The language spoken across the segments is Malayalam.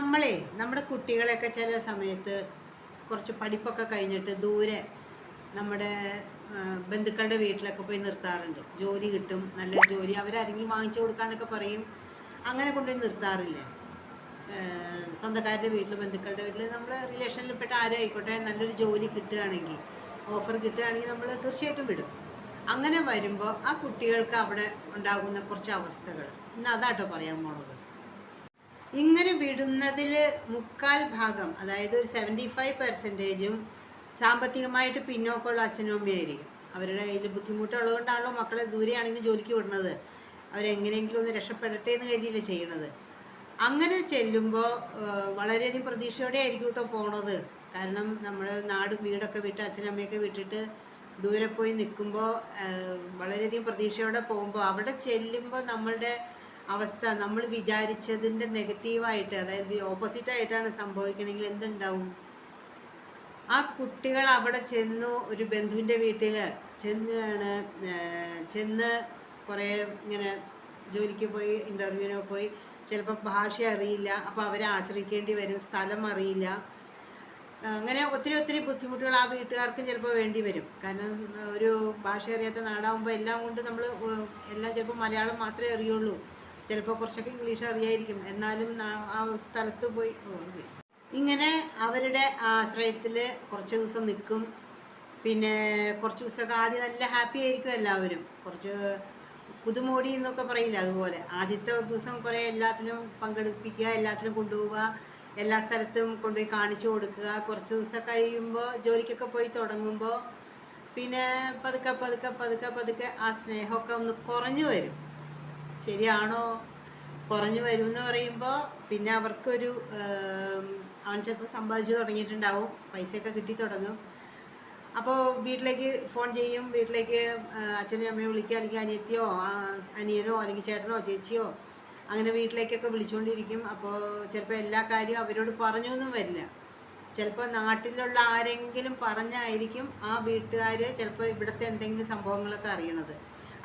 നമ്മളെ നമ്മുടെ കുട്ടികളെയൊക്കെ ചില സമയത്ത് കുറച്ച് പഠിപ്പൊക്കെ കഴിഞ്ഞിട്ട് ദൂരെ നമ്മുടെ ബന്ധുക്കളുടെ വീട്ടിലൊക്കെ പോയി നിർത്താറുണ്ട്. ജോലി കിട്ടും നല്ല ജോലി അവരാരെങ്കിലും വാങ്ങിച്ചു കൊടുക്കാന്നൊക്കെ പറയും. അങ്ങനെ കൊണ്ടുപോയി നിർത്താറില്ലേ. സ്വന്തക്കാരുടെ വീട്ടിൽ ബന്ധുക്കളുടെ വീട്ടിൽ നമ്മൾ റിലേഷനിൽപ്പെട്ട ആരും ആയിക്കോട്ടെ നല്ലൊരു ജോലി കിട്ടുകയാണെങ്കിൽ ഓഫർ കിട്ടുകയാണെങ്കിൽ നമ്മൾ തീർച്ചയായിട്ടും വിടും. അങ്ങനെ വരുമ്പോൾ ആ കുട്ടികൾക്ക് അവിടെ ഉണ്ടാകുന്ന കുറച്ച് അവസ്ഥകൾ ഇന്ന് അതാട്ടോ പറയാൻ പോണത്. ഇങ്ങനെ വിടുന്നതിൽ മുക്കാൽ ഭാഗം അതായത് ഒരു സെവന്റി ഫൈവ് പെർസെന്റേജും സാമ്പത്തികമായിട്ട് പിന്നോക്കമുള്ള അച്ഛനും അമ്മയായിരിക്കും അവരുടെ കയ്യിൽ ബുദ്ധിമുട്ടുള്ളത് കൊണ്ടാണല്ലോ മക്കളെ ദൂരെയാണെങ്കിലും ജോലിക്ക് വിടുന്നത്. അവരെങ്ങനെയെങ്കിലും ഒന്ന് രക്ഷപ്പെടട്ടെ എന്ന് കരുതിയില്ല ചെയ്യണത്. അങ്ങനെ ചെല്ലുമ്പോൾ വളരെയധികം പ്രതീക്ഷയോടെ ആയിരിക്കും കേട്ടോ പോണത്. കാരണം നമ്മുടെ നാടും വീടൊക്കെ വിട്ട് അച്ഛനമ്മയൊക്കെ വിട്ടിട്ട് ദൂരെ പോയി നിൽക്കുമ്പോൾ വളരെയധികം പ്രതീക്ഷയോടെ പോകുമ്പോൾ അവിടെ ചെല്ലുമ്പോൾ നമ്മളുടെ അവസ്ഥ. നമ്മൾ വിചാരിച്ചതിന്റെ നെഗറ്റീവായിട്ട് അതായത് ഓപ്പോസിറ്റ് ആയിട്ടാണ് സംഭവിക്കണമെങ്കിൽ എന്തുണ്ടാവും? ആ കുട്ടികൾ അവിടെ ചെന്നു ഒരു ബന്ധുവിന്റെ വീട്ടിൽ ചെന്നാണ് ചെന്ന് കുറേ ഇങ്ങനെ ജോലിക്ക് പോയി ഇന്റർവ്യൂവിന് പോയി. ചിലപ്പോൾ ഭാഷ അറിയില്ല അപ്പോൾ അവരെ ആശ്രയിക്കേണ്ടി വരും സ്ഥലം അറിയില്ല. അങ്ങനെ ഒത്തിരി ഒത്തിരി ബുദ്ധിമുട്ടുകൾ ആ വീട്ടുകാർക്കും ചിലപ്പോൾ വേണ്ടി വരും. കാരണം ഒരു ഭാഷ അറിയാത്ത നാടാകുമ്പോൾ എല്ലാം കൊണ്ട് നമ്മൾ എല്ലാം ചിലപ്പോൾ മലയാളം മാത്രമേ അറിയുള്ളൂ. ചിലപ്പോൾ കുറച്ചൊക്കെ ഇംഗ്ലീഷ് അറിയായിരിക്കും. എന്നാലും ആ സ്ഥലത്ത് പോയി ഇങ്ങനെ അവരുടെ ആശ്രയത്തിൽ കുറച്ച് ദിവസം നിൽക്കും. പിന്നെ കുറച്ച് ദിവസമൊക്കെ ആദ്യം നല്ല ഹാപ്പി ആയിരിക്കും എല്ലാവരും. കുറച്ച് പുതുമോടി എന്നൊക്കെ പറയില്ല അതുപോലെ. ആദ്യത്തെ ദിവസം കുറേ എല്ലാത്തിലും പങ്കെടുപ്പിക്കുക എല്ലാത്തിലും കൊണ്ടുപോവുക എല്ലാ സ്ഥലത്തും കൊണ്ടുപോയി കാണിച്ചു കൊടുക്കുക. കുറച്ച് ദിവസം കഴിയുമ്പോൾ ജോലിക്കൊക്കെ പോയി തുടങ്ങുമ്പോൾ പിന്നെ പതുക്കെ പതുക്കെ പതുക്കെ പതുക്കെ ആ സ്നേഹമൊക്കെ ഒന്ന് കുറഞ്ഞു വരും. ശരിയാണോ? കുറഞ്ഞു വരും എന്ന് പറയുമ്പോൾ പിന്നെ അവർക്കൊരു അവൻ ചിലപ്പോൾ സമ്പാദിച്ചു തുടങ്ങിയിട്ടുണ്ടാവും പൈസയൊക്കെ കിട്ടി തുടങ്ങും. അപ്പോൾ വീട്ടിലേക്ക് ഫോൺ ചെയ്യും വീട്ടിലേക്ക് അച്ഛനും അമ്മയും വിളിക്കുക അല്ലെങ്കിൽ അനിയത്തിയോ അനിയനോ അല്ലെങ്കിൽ ചേട്ടനോ ചേച്ചിയോ അങ്ങനെ വീട്ടിലേക്കൊക്കെ വിളിച്ചുകൊണ്ടിരിക്കും അപ്പോൾ ചിലപ്പോൾ എല്ലാ കാര്യവും അവരോട് പറഞ്ഞു ഒന്നും വരില്ല. ചിലപ്പോൾ നാട്ടിലുള്ള ആരെങ്കിലും പറഞ്ഞായിരിക്കും ആ വീട്ടുകാർ ചിലപ്പോൾ ഇവിടുത്തെ എന്തെങ്കിലും സംഭവങ്ങളൊക്കെ അറിയണത്.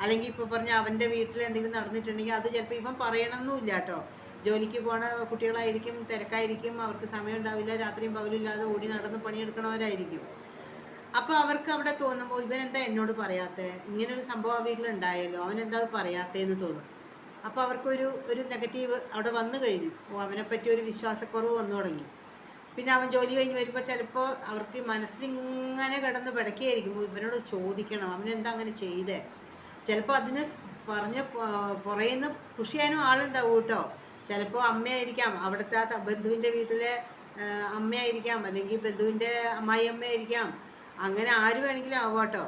അല്ലെങ്കിൽ ഇപ്പോൾ പറഞ്ഞ അവന്റെ വീട്ടിൽ എന്തെങ്കിലും നടന്നിട്ടുണ്ടെങ്കിൽ അത് ചിലപ്പോൾ ഇവൻ പറയണമെന്നില്ല കേട്ടോ. ജോലിക്ക് പോണ കുട്ടികളായിരിക്കും തിരക്കായിരിക്കും അവർക്ക് സമയം ഉണ്ടാവില്ല രാത്രിയും പകലും ഇല്ലാതെ ഓടി നടന്ന് പണിയെടുക്കണവരായിരിക്കും. അപ്പോൾ അവർക്ക് അവിടെ തോന്നുമ്പോൾ ഇവൻ എന്താ എന്നോട് പറയാത്തത് ഇങ്ങനെ ഒരു സംഭവം ആ അവൻ എന്താ അത് പറയാത്തതെന്ന് തോന്നും. അപ്പോൾ അവർക്കൊരു ഒരു നെഗറ്റീവ് അവിടെ വന്നു കഴിഞ്ഞു. ഓ അവനെ പറ്റി ഒരു വിശ്വാസക്കുറവ് വന്നു തുടങ്ങി. പിന്നെ അവൻ ജോലി കഴിഞ്ഞ് വരുമ്പോൾ ചിലപ്പോൾ അവർക്ക് മനസ്സിലിങ്ങനെ കിടന്ന് പിടക്കുകയായിരിക്കും ഇവനോട് ചോദിക്കണം അവനെന്താ അങ്ങനെ ചെയ്തേ? ചിലപ്പോൾ അതിന് പറഞ്ഞ് പുറയുന്ന പുഷ് ചെയ്യാനും ആളുണ്ടാവും കേട്ടോ. ചിലപ്പോൾ അമ്മയായിരിക്കാം അവിടുത്തെ ബന്ധുവിന്റെ വീട്ടിലെ അമ്മയായിരിക്കാം അല്ലെങ്കിൽ ബന്ധുവിന്റെ അമ്മായി അമ്മയായിരിക്കാം. അങ്ങനെ ആര് വേണമെങ്കിലും ആവാട്ടോ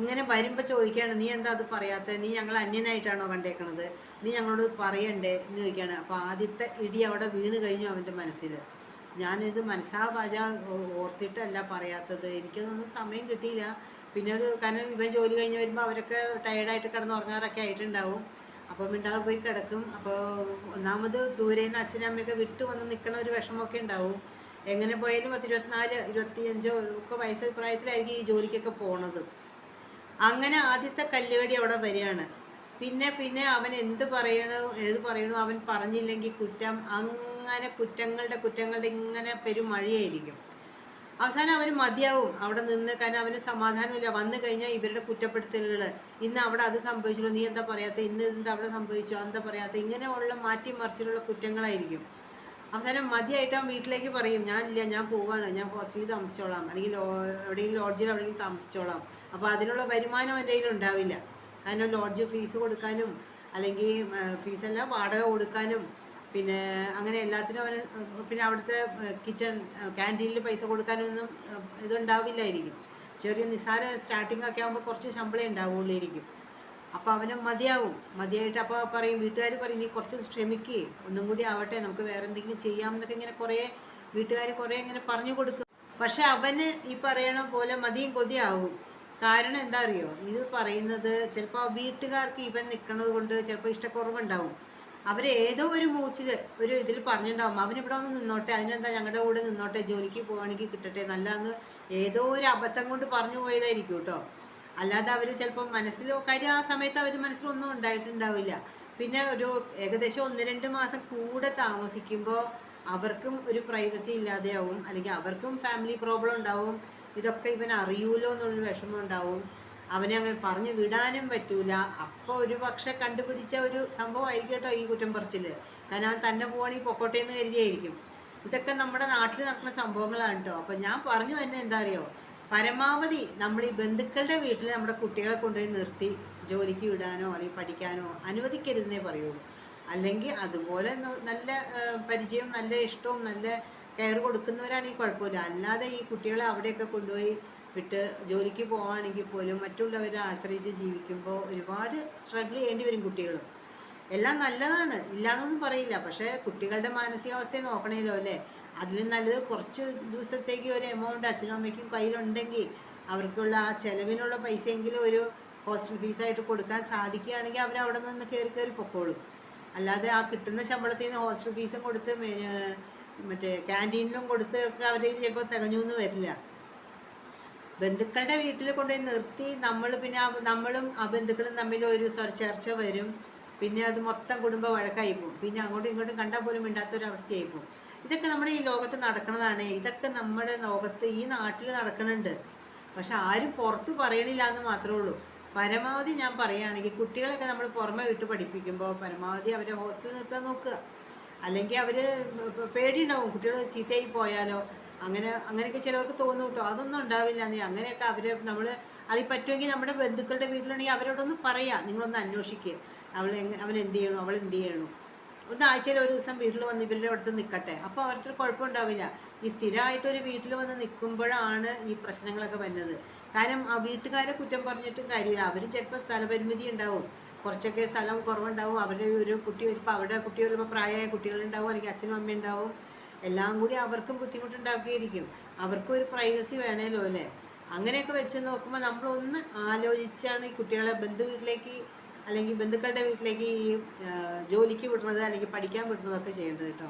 ഇങ്ങനെ വരുമ്പോൾ ചോദിക്കുകയാണ് നീ എന്താ അത് പറയാത്തത് നീ ഞങ്ങൾ അന്യനായിട്ടാണോ കണ്ടേക്കണത്? നീ ഞങ്ങളോട് പറയണ്ടേ? എന്ന് ചോദിക്കുകയാണ് അപ്പോൾ ആദ്യത്തെ ഇടി അവിടെ വീണ് കഴിഞ്ഞു അവന്റെ മനസ്സിൽ ഞാനിത് മനസ്സാ വാച ഓർത്തിട്ടല്ല പറയാത്തത്. എനിക്കതൊന്നും സമയം കിട്ടിയില്ല. പിന്നെ ഒരു കാരണം ഇവൻ ജോലി കഴിഞ്ഞ് വരുമ്പോൾ അവരൊക്കെ ടയേർഡായിട്ട് കിടന്ന് ഉറങ്ങാറൊക്കെ ആയിട്ടുണ്ടാവും. അപ്പോൾ മിണ്ടാതെ പോയി കിടക്കും. അപ്പോൾ ഒന്നാമത് ദൂരെ നിന്ന് അച്ഛനും അമ്മയൊക്കെ വിട്ട് വന്ന് നിൽക്കണ ഒരു വിഷമമൊക്കെ ഉണ്ടാവും. എങ്ങനെ പോയാലും പത്ത് ഇരുപത്തിനാല് ഇരുപത്തിയഞ്ചോ ഒക്കെ വയസ്സ് പ്രായത്തിലായിരിക്കും ഈ ജോലിക്കൊക്കെ പോണത്. അങ്ങനെ ആദ്യത്തെ കല്ലുകടി അവിടെ വരികയാണ്. പിന്നെ പിന്നെ അവൻ എന്ത് പറയണോ ഏത് പറയണോ അവൻ പറഞ്ഞില്ലെങ്കിൽ കുറ്റം അങ്ങനെ കുറ്റങ്ങളുടെ കുറ്റങ്ങളുടെ ഇങ്ങനെ പെരുമഴയായിരിക്കും. അവസാനം അവന് മതിയാവും. അവിടെ നിന്ന് കാരണം അവന് സമാധാനമില്ല. വന്നു കഴിഞ്ഞാൽ ഇവരുടെ കുറ്റപ്പെടുത്തലുകൾ ഇന്ന് അവിടെ അത് സംഭവിച്ചുള്ളൂ നീ എന്താ പറയാത്ത? ഇന്ന് എന്താ അവിടെ സംഭവിച്ചു? എന്താ പറയാത്ത? ഇങ്ങനെയുള്ള മാറ്റി മറിച്ചിലുള്ള കുറ്റങ്ങളായിരിക്കും. അവസാനം മതിയായിട്ട് അവൻ വീട്ടിലേക്ക് പറയും ഞാനില്ല ഞാൻ പോവാണ്. ഞാൻ ഹോസ്റ്റലിൽ താമസിച്ചോളാം. അല്ലെങ്കിൽ എവിടെയെങ്കിലും ലോഡ്ജിൽ എവിടെയെങ്കിലും താമസിച്ചോളാം. അപ്പോൾ അതിനുള്ള വരുമാനം എന്റെ കയ്യിൽ ഉണ്ടാവില്ല. കാരണം ലോഡ്ജ് ഫീസ് കൊടുക്കാനും അല്ലെങ്കിൽ ഫീസല്ല വാടക കൊടുക്കാനും പിന്നെ അങ്ങനെ എല്ലാത്തിനും അവന് പിന്നെ അവിടുത്തെ കിച്ചൺ ക്യാന്റീനിൽ പൈസ കൊടുക്കാനൊന്നും ഇതുണ്ടാവില്ലായിരിക്കും. ചെറിയ നിസ്സാര സ്റ്റാർട്ടിംഗ് ഒക്കെ ആകുമ്പോൾ കുറച്ച് ശമ്പളം ഉണ്ടാവുള്ളായിരിക്കും. അപ്പോൾ അവന് മതിയാവും. മതിയായിട്ട് അപ്പോൾ പറയും വീട്ടുകാർ പറയും നീ കുറച്ച് ശ്രമിക്കുകയും ഒന്നും കൂടി ആവട്ടെ നമുക്ക് വേറെ എന്തെങ്കിലും ചെയ്യാം എന്നൊക്കെ ഇങ്ങനെ കുറേ വീട്ടുകാർ കുറേ ഇങ്ങനെ പറഞ്ഞു കൊടുക്കും. പക്ഷെ അവന് ഈ പറയണ പോലെ മതിയും കൊതിയാവും. കാരണം എന്താ അറിയോ? ഇത് പറയുന്നത് ചിലപ്പോൾ വീട്ടുകാർക്ക് ഇവൻ നിൽക്കുന്നത് കൊണ്ട് ചിലപ്പോൾ ഇഷ്ടക്കുറവുണ്ടാവും. അവർ ഏതോ ഒരു മൂച്ചിൽ ഒരു ഇതിൽ പറഞ്ഞിട്ടുണ്ടാവും അവനിവിടെ ഒന്ന് നിന്നോട്ടെ അതിനെന്താ ഞങ്ങളുടെ കൂടെ നിന്നോട്ടെ ജോലിക്ക് പോവാണെങ്കിൽ കിട്ടട്ടെ നല്ലതെന്ന് ഏതോ ഒരു അബദ്ധം കൊണ്ട് പറഞ്ഞു പോയതായിരിക്കും കേട്ടോ അല്ലാതെ അവർ ചിലപ്പോൾ മനസ്സിലോ കാര്യം ആ സമയത്ത് അവർ മനസ്സിലൊന്നും ഉണ്ടായിട്ടുണ്ടാവില്ല. പിന്നെ ഒരു ഏകദേശം ഒന്ന് രണ്ട് മാസം കൂടെ താമസിക്കുമ്പോൾ അവർക്കും ഒരു പ്രൈവസി ഇല്ലാതെയാവും അല്ലെങ്കിൽ അവർക്കും ഫാമിലി പ്രോബ്ലം ഉണ്ടാവും ഇതൊക്കെ ഇവൻ അറിയൂലോ എന്നുള്ളൊരു വിഷമം ഉണ്ടാവും. അവനെ അങ്ങനെ പറഞ്ഞു വിടാനും പറ്റൂല. അപ്പോൾ ഒരു പക്ഷെ കണ്ടുപിടിച്ച ഒരു സംഭവമായിരിക്കും കേട്ടോ ഈ കുറ്റം പറച്ചിൽ. കാരണം തന്നെ പോവാണെങ്കിൽ പൊക്കോട്ടെ എന്ന് കരുതിയായിരിക്കും. ഇതൊക്കെ നമ്മുടെ നാട്ടിൽ നടക്കുന്ന സംഭവങ്ങളാണ് കേട്ടോ. അപ്പം ഞാൻ പറഞ്ഞു തന്നെ എന്താ അറിയോ? പരമാവധി നമ്മൾ ഈ ബന്ധുക്കളുടെ വീട്ടിൽ നമ്മുടെ കുട്ടികളെ കൊണ്ടുപോയി നിർത്തി ജോലിക്ക് വിടാനോ അല്ലെങ്കിൽ പഠിക്കാനോ അനുവദിക്കരുതെന്നേ പറയുള്ളൂ. അല്ലെങ്കിൽ അതുപോലെ നല്ല പരിചയം നല്ല ഇഷ്ടവും നല്ല കെയർ കൊടുക്കുന്നവരാണെങ്കിൽ കുഴപ്പമില്ല. അല്ലാതെ ഈ കുട്ടികളെ അവിടെയൊക്കെ കൊണ്ടുപോയി വിട്ട് ജോലിക്ക് പോവുകയാണെങ്കിൽ പോലും മറ്റുള്ളവരെ ആശ്രയിച്ച് ജീവിക്കുമ്പോൾ ഒരുപാട് സ്ട്രഗിൾ ചെയ്യേണ്ടി വരും കുട്ടികളും. എല്ലാം നല്ലതാണ്. ഇല്ലാന്നൊന്നും പറയില്ല. പക്ഷേ കുട്ടികളുടെ മാനസികാവസ്ഥയെ നോക്കണമല്ലോ അല്ലേ? അതിലും നല്ലത് കുറച്ച് ദിവസത്തേക്ക് ഒരു എമൗണ്ട് അച്ഛനും അമ്മയ്ക്കും കയ്യിലുണ്ടെങ്കിൽ അവർക്കുള്ള ആ ചെലവിനുള്ള പൈസയെങ്കിലും ഒരു ഹോസ്റ്റൽ ഫീസായിട്ട് കൊടുക്കാൻ സാധിക്കുകയാണെങ്കിൽ അവർ അവിടെ നിന്ന് കയറി കയറി പൊക്കോളും. അല്ലാതെ ആ കിട്ടുന്ന ശമ്പളത്തിൽ നിന്ന് ഹോസ്റ്റൽ ഫീസും കൊടുത്ത് മറ്റേ ക്യാന്റീനിലും കൊടുത്ത് ഒക്കെ അവർ ചിലപ്പോൾ തികഞ്ഞു എന്ന് വരില്ല. ബന്ധുക്കളുടെ വീട്ടിൽ കൊണ്ടുപോയി നിർത്തി. നമ്മൾ പിന്നെ നമ്മളും ആ ബന്ധുക്കളും തമ്മിൽ ഒരു ചർച്ച വരും. പിന്നെ അത് മൊത്തം കുടുംബ വഴക്കായി പോകും. പിന്നെ അങ്ങോട്ടും ഇങ്ങോട്ടും കണ്ടാൽ പോലും മിണ്ടാത്തൊരവസ്ഥയായി പോകും. ഇതൊക്കെ നമ്മുടെ ഈ ലോകത്ത് നടക്കുന്നതാണ്. ഇതൊക്കെ നമ്മുടെ ലോകത്ത് ഈ നാട്ടിൽ നടക്കുന്നുണ്ട്. പക്ഷെ ആരും പുറത്ത് പറയണില്ല എന്ന് മാത്രമേ ഉള്ളൂ. പരമാവധി ഞാൻ പറയുകയാണെങ്കിൽ കുട്ടികളൊക്കെ നമ്മൾ പുറമെ വിട്ട് പഠിപ്പിക്കുമ്പോൾ പരമാവധി അവരെ ഹോസ്റ്റലിൽ നിർത്താൻ നോക്കുക. അല്ലെങ്കിൽ അവർ പേടിയുണ്ടാവും. കുട്ടികൾ ചീത്തയായി പോയാലോ അങ്ങനെ അങ്ങനെയൊക്കെ ചിലവർക്ക് തോന്നും കേട്ടോ. അതൊന്നും ഉണ്ടാവില്ല നീ. അങ്ങനെയൊക്കെ അവർ നമ്മൾ അതിൽ പറ്റുമെങ്കിൽ നമ്മുടെ ബന്ധുക്കളുടെ വീട്ടിലാണെങ്കിൽ അവരോടൊന്ന് പറയാം. നിങ്ങളൊന്ന് അന്വേഷിക്കുക അവൾ അവൻ എന്ത് ചെയ്യണു? അവൾ എന്ത് ചെയ്യണു? ഒന്ന് ആഴ്ചയിൽ ഒരു ദിവസം വീട്ടിൽ വന്ന് ഇവരുടെ അടുത്ത് നിൽക്കട്ടെ. അപ്പോൾ അവർക്ക് കുഴപ്പമുണ്ടാവില്ല ഈ സ്ഥിരമായിട്ട് ഒരു വീട്ടിൽ വന്ന് നിൽക്കുമ്പോഴാണ് ഈ പ്രശ്നങ്ങളൊക്കെ വരുന്നത്. കാരണം ആ വീട്ടുകാരെ കുറ്റം പറഞ്ഞിട്ടും കാര്യമില്ല. അവരും ചിലപ്പോൾ സ്ഥലപരിമിതി ഉണ്ടാവും. കുറച്ചൊക്കെ സ്ഥലം കുറവുണ്ടാവും. അവരുടെ ഒരു കുട്ടി വരുമ്പോൾ അവരുടെ കുട്ടി വരുമ്പോൾ പ്രായമായ കുട്ടികളുണ്ടാവും. അല്ലെങ്കിൽ അച്ഛനും അമ്മയും ഉണ്ടാവും. എല്ലാം കൂടി അവർക്കും ബുദ്ധിമുട്ടുണ്ടാക്കിയിരിക്കും. അവർക്കും ഒരു പ്രൈവസി വേണമല്ലോ അല്ലേ? അങ്ങനെയൊക്കെ വെച്ച് നോക്കുമ്പോൾ നമ്മളൊന്ന് ആലോചിച്ചാണ് ഈ കുട്ടികളെ ബന്ധു വീട്ടിലേക്ക് അല്ലെങ്കിൽ ബന്ധുക്കളുടെ വീട്ടിലേക്ക് ഈ ജോലിക്ക് വിടുന്നത് അല്ലെങ്കിൽ പഠിക്കാൻ വിടുന്നതൊക്കെ ചെയ്യേണ്ടത് കേട്ടോ.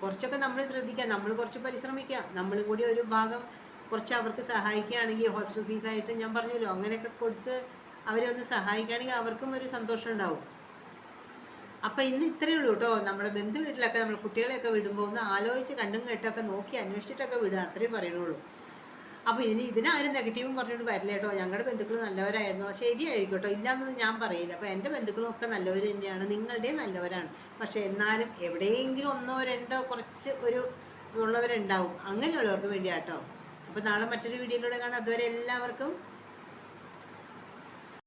കുറച്ചൊക്കെ നമ്മൾ ശ്രദ്ധിക്കാം നമ്മൾ കുറച്ച് പരിശ്രമിക്കാം നമ്മളും കൂടി ഒരു ഭാഗം കുറച്ച് അവർക്ക് സഹായിക്കുകയാണെങ്കിൽ ഹോസ്റ്റൽ ഫീസായിട്ട് ഞാൻ പറഞ്ഞല്ലോ. അങ്ങനെയൊക്കെ കൊടുത്ത് അവരെ ഒന്ന് സഹായിക്കുകയാണെങ്കിൽ അവർക്കും ഒരു സന്തോഷം ഉണ്ടാവും. അപ്പം ഇന്ന് ഇത്രയേ ഉള്ളൂ കേട്ടോ. നമ്മുടെ ബന്ധു വീട്ടിലൊക്കെ നമ്മൾ കുട്ടികളെയൊക്കെ വിടുമ്പോൾ ഒന്ന് ആലോചിച്ച് കണ്ടും കേട്ടൊക്കെ നോക്കി അന്വേഷിച്ചിട്ടൊക്കെ വിടുക. അത്രയും പറയുന്നുള്ളൂ. അപ്പോൾ ഇനി ഇതിനാരും നെഗറ്റീവും പറഞ്ഞുകൊണ്ട് വരില്ല കേട്ടോ. ഞങ്ങളുടെ ബന്ധുക്കൾ നല്ലവരായിരുന്നു. ശരിയായിരിക്കും കേട്ടോ. ഇല്ലാന്നൊന്നും ഞാൻ പറയില്ല. അപ്പോൾ എന്റെ ബന്ധുക്കളും ഒക്കെ നല്ലവർ തന്നെയാണ്. നിങ്ങളുടെയും നല്ലവരാണ്. പക്ഷേ എന്നാലും എവിടെയെങ്കിലും ഒന്നോ രണ്ടോ കുറച്ച് ഒരു ഉള്ളവരുണ്ടാവും. അങ്ങനെയുള്ളവർക്ക് വേണ്ടിയാട്ടോ. അപ്പോൾ നാളെ മറ്റൊരു വീഡിയോയിലൂടെ കാണാം. അതുവരെ എല്ലാവർക്കും